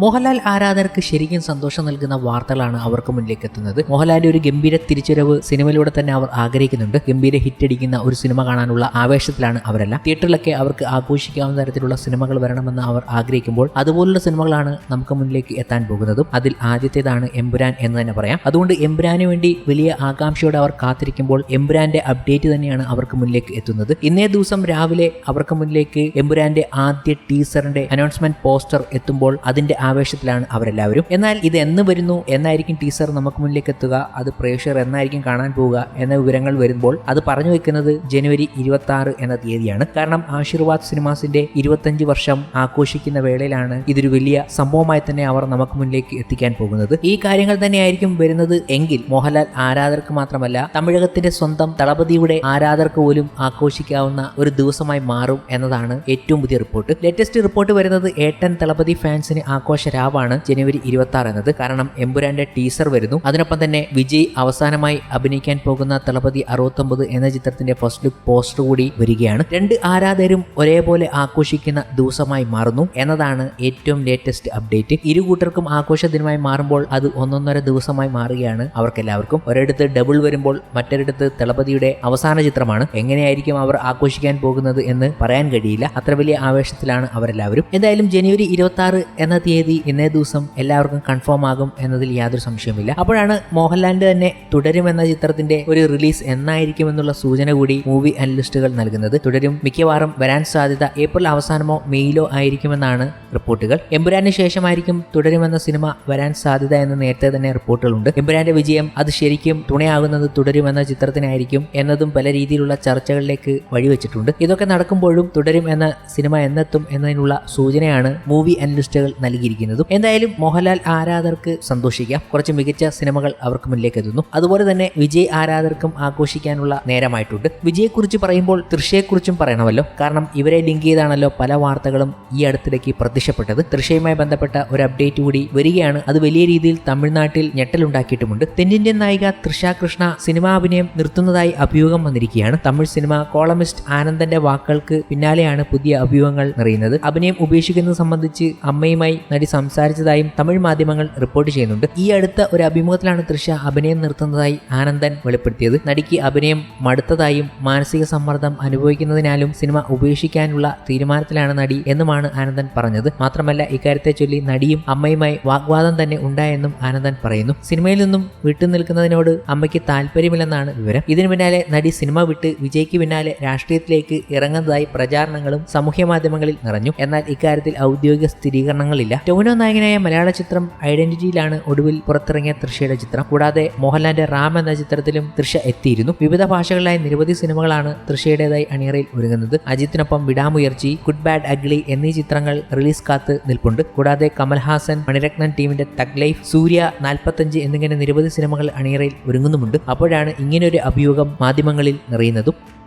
മോഹൻലാൽ ആരാധകർക്ക് ശരിക്കും സന്തോഷം നൽകുന്ന വാർത്തകളാണ് അവർക്ക് മുന്നിലേക്ക് എത്തുന്നത്. മോഹൻലാലിന്റെ ഒരു ഗംഭീര തിരിച്ചുവരവ് സിനിമയിലൂടെ തന്നെ അവർ ആഗ്രഹിക്കുന്നുണ്ട്. ഗംഭീര ഹിറ്റ് അടിക്കുന്ന ഒരു സിനിമ കാണാനുള്ള ആവേശത്തിലാണ് അവരെല്ലാം. തിയേറ്ററിലൊക്കെ അവർക്ക് ആഘോഷിക്കാവുന്ന തരത്തിലുള്ള സിനിമകൾ വരണമെന്ന് അവർ ആഗ്രഹിക്കുമ്പോൾ അതുപോലുള്ള സിനിമകളാണ് നമുക്ക് മുന്നിലേക്ക് എത്താൻ പോകുന്നതും. അതിൽ ആദ്യത്തേതാണ് എമ്പുരാൻ എന്ന് തന്നെ പറയാം. അതുകൊണ്ട് എമ്പുരാന് വേണ്ടി വലിയ ആകാംക്ഷയോടെ അവർ കാത്തിരിക്കുമ്പോൾ എമ്പുരാന്റെ അപ്ഡേറ്റ് തന്നെയാണ് അവർക്ക് മുന്നിലേക്ക് എത്തുന്നത്. ഇന്നേ ദിവസം രാവിലെ അവർക്ക് മുന്നിലേക്ക് എമ്പുരാന്റെ ആദ്യ ടീസറിന്റെ അനൗൺസ്മെന്റ് പോസ്റ്റർ എത്തുമ്പോൾ അതിന്റെ ആവേശത്തിലാണ് അവരെല്ലാവരും. എന്നാൽ ഇത് എന്ന് വരുന്നു? എന്നായിരിക്കും ടീസർ നമുക്ക് മുന്നിലേക്ക് എത്തുക. അത് പ്രേക്ഷകർ എന്നായിരിക്കും കാണാൻ പോവുക എന്ന വിവരങ്ങൾ വരുമ്പോൾ അത് പറഞ്ഞു വെക്കുന്നത് ജനുവരി ഇരുപത്തി ആറ് എന്ന തീയതിയാണ്. കാരണം ആശീർവാദ് സിനിമാസിന്റെ ഇരുപത്തഞ്ച് വർഷം ആഘോഷിക്കുന്ന വേളയിലാണ് ഇതൊരു വലിയ സംഭവമായി തന്നെ അവർ നമുക്ക് മുന്നിലേക്ക് എത്തിക്കാൻ പോകുന്നത്. ഈ കാര്യങ്ങൾ തന്നെയായിരിക്കും വരുന്നത് എങ്കിൽ മോഹൻലാൽ ആരാധകർക്ക് മാത്രമല്ല തമിഴകത്തിന്റെ സ്വന്തം തളപതിയുടെ ആരാധകർക്ക് പോലും ആഘോഷിക്കാവുന്ന ഒരു ദിവസമായി മാറും എന്നതാണ് ഏറ്റവും പുതിയ റിപ്പോർട്ട്. ലേറ്റസ്റ്റ് റിപ്പോർട്ട് വരുന്നത് ഏട്ടൻ തളപതി ഫാൻസിന് ആഘോഷ രാവാണ് ജനുവരി ഇരുപത്തി ആറ് എന്നത്. കാരണം എമ്പുരാന്റെ ടീസർ വരുന്നു. അതിനൊപ്പം തന്നെ വിജയ് അവസാനമായി അഭിനയിക്കാൻ പോകുന്ന തളപതി അറുപത്തൊമ്പത് എന്ന ചിത്രത്തിന്റെ ഫസ്റ്റ് ലുക്ക് പോസ്റ്റർ കൂടി വരികയാണ്. രണ്ട് ആരാധകരും ഒരേപോലെ ആഘോഷിക്കുന്ന ദിവസമായി മാറുന്നു എന്നതാണ് ഏറ്റവും ലേറ്റസ്റ്റ് അപ്ഡേറ്റ് ഇരു കൂട്ടർക്കും ആഘോഷ ദിനമായി മാറുമ്പോൾ അത് ഒന്നൊന്നര ദിവസമായി മാറുകയാണ് അവർക്കെല്ലാവർക്കും. ഒരിടത്ത് ഡബിൾ വരുമ്പോൾ മറ്റൊരിടത്ത് തളപതിയുടെ അവസാന ചിത്രമാണ്. എങ്ങനെയായിരിക്കും അവർ ആഘോഷിക്കാൻ പോകുന്നത് എന്ന് പറയാൻ കഴിയില്ല. അത്ര വലിയ ആവേശത്തിലാണ് അവരെല്ലാവരും. എന്തായാലും ജനുവരി ഇരുപത്തി ആറ് എന്ന തീയതി ഇന്നേ ദിവസം എല്ലാവർക്കും കൺഫേം ആകും എന്നതിൽ യാതൊരു സംശയമില്ല അപ്പോഴാണ് മോഹൻലാലിന്റെ തന്നെ തുടരും എന്ന ചിത്രത്തിന്റെ ഒരു റിലീസ് എന്നായിരിക്കും എന്നുള്ള സൂചന കൂടി മൂവി അനലിസ്റ്റുകൾ നൽകുന്നത്. തുടരും. മിക്കവാറും വരാൻ സാധ്യത ഏപ്രിൽ അവസാനമോ മെയ്യിലോ ആയിരിക്കുമെന്നാണ് റിപ്പോർട്ടുകൾ. എമ്പുരാന് ശേഷമായിരിക്കും തുടരുമെന്ന സിനിമ വരാൻ സാധ്യത എന്ന് നേരത്തെ തന്നെ റിപ്പോർട്ടുകളുണ്ട്. എമ്പുരാന്റെ വിജയം അത് ശരിക്കും തുണയാകുന്നത് തുടരുമെന്ന ചിത്രത്തിനായിരിക്കും എന്നതും പല രീതിയിലുള്ള ചർച്ചകളിലേക്ക് വഴിവെച്ചിട്ടുണ്ട്. ഇതൊക്കെ നടക്കുമ്പോഴും തുടരും എന്ന സിനിമ എന്നെത്തും എന്നതിനുള്ള സൂചനയാണ് മൂവി അനലിസ്റ്റുകൾ നൽകിയിരിക്കുന്നതും എന്തായാലും മോഹൻലാൽ ആരാധകർക്ക് സന്തോഷിക്കാം. കുറച്ച് മികച്ച സിനിമകൾ അവർക്ക് മുന്നിലേക്ക് എത്തുന്നു. അതുപോലെ തന്നെ വിജയ് ആരാധകർക്കും ആഘോഷിക്കാനുള്ള നേരമായിട്ടുണ്ട്. വിജയെക്കുറിച്ച് പറയുമ്പോൾ തൃശയെക്കുറിച്ചും പറയണമല്ലോ. കാരണം ഇവരെ ലിങ്ക് ചെയ്താണല്ലോ പല വാർത്തകളും ഈ അടുത്തിടയ്ക്ക് പ്രത്യക്ഷപ്പെട്ടത്. തൃശയുമായി ബന്ധപ്പെട്ട ഒരു അപ്ഡേറ്റ് കൂടി വരികയാണ്. അത് വലിയ രീതിയിൽ തമിഴ്നാട്ടിൽ ഞെട്ടലുണ്ടാക്കിയിട്ടുമുണ്ട്. തെന്നിന്ത്യൻ നായിക തൃഷ കൃഷ്ണ സിനിമാഭിനയം നിർത്തുന്നതായി അഭ്യൂഹം വന്നിരിക്കുകയാണ്. തമിഴ് സിനിമ കോളമിസ്റ്റ് ആനന്ദന്റെ വാക്കുകൾക്ക് പിന്നാലെയാണ് പുതിയ അഭ്യൂഹങ്ങൾ നിറയുന്നത്. അഭിനയം ഉപേക്ഷിക്കുന്നത് സംബന്ധിച്ച് അമ്മയുമായി നടി സംസാരിച്ചതായും തമിഴ് മാധ്യമങ്ങൾ റിപ്പോർട്ട് ചെയ്യുന്നുണ്ട്. ഈ അടുത്ത ഒരു അഭിമുഖത്തിലാണ് തൃഷ അഭിനയം നിർത്തുന്നതായി ആനന്ദൻ വെളിപ്പെടുത്തിയത്. നടിക്ക് അഭിനയം മടുത്തതായും മാനസിക സമ്മർദ്ദം അനുഭവിക്കുന്നതിനാലും സിനിമ ഉപേക്ഷിക്കാനുള്ള തീരുമാനത്തിലാണ് നടി എന്നുമാണ് ആനന്ദൻ പറഞ്ഞത്. മാത്രമല്ല ഇക്കാര്യത്തെ ചൊല്ലി നടിയും അമ്മയുമായി വാഗ്വാദം തന്നെ ഉണ്ടായെന്നും ആനന്ദൻ പറയുന്നു. സിനിമയിൽ നിന്നും വിട്ടുനിൽക്കുന്നതിനോട് അമ്മയ്ക്ക് താല്പര്യമില്ലെന്നാണ് വിവരം. ഇതിനു പിന്നാലെ നടി സിനിമ വിട്ട് വിജയ്ക്ക് പിന്നാലെ രാഷ്ട്രീയത്തിലേക്ക് ഇറങ്ങുന്നതായി പ്രചാരണങ്ങളും സാമൂഹ്യ മാധ്യമങ്ങളിൽ നിറഞ്ഞു. എന്നാൽ ഇക്കാര്യത്തിൽ ഔദ്യോഗിക സ്ഥിരീകരണങ്ങളില്ല. ടോവിനോ നായകനായ മലയാള ചിത്രം ഐഡന്റിറ്റിയിലാണ് ഒടുവിൽ പുറത്തിറങ്ങിയ തൃശയുടെ ചിത്രം. കൂടാതെ മോഹൻലാലിന്റെ റാം എന്ന ചിത്രത്തിലും തൃശ എത്തിയിരുന്നു. വിവിധ ഭാഷകളിലായി നിരവധി സിനിമകളാണ് തൃശയുടേതായി അണിയറയിൽ ഒരുങ്ങുന്നത്. അജിത്തിനൊപ്പം വിടാമുയർച്ചി ഗുഡ് ബാഡ് അഗ്ലി എന്നീ ചിത്രങ്ങൾ റിലീസ് കാത്ത് നിൽപ്പുണ്ട്. കൂടാതെ കമൽഹാസൻ മണിരത്നൻ ടീമിന്റെ തഗ് ലൈഫ് സൂര്യ നാൽപ്പത്തഞ്ച് എന്നിങ്ങനെ നിരവധി സിനിമകൾ അണിയറയിൽ ഒരുങ്ങുന്നുമുണ്ട്. അപ്പോഴാണ് ഇങ്ങനെയൊരു അഭിയോഗം മാധ്യമങ്ങളിൽ നിറയുന്നതും.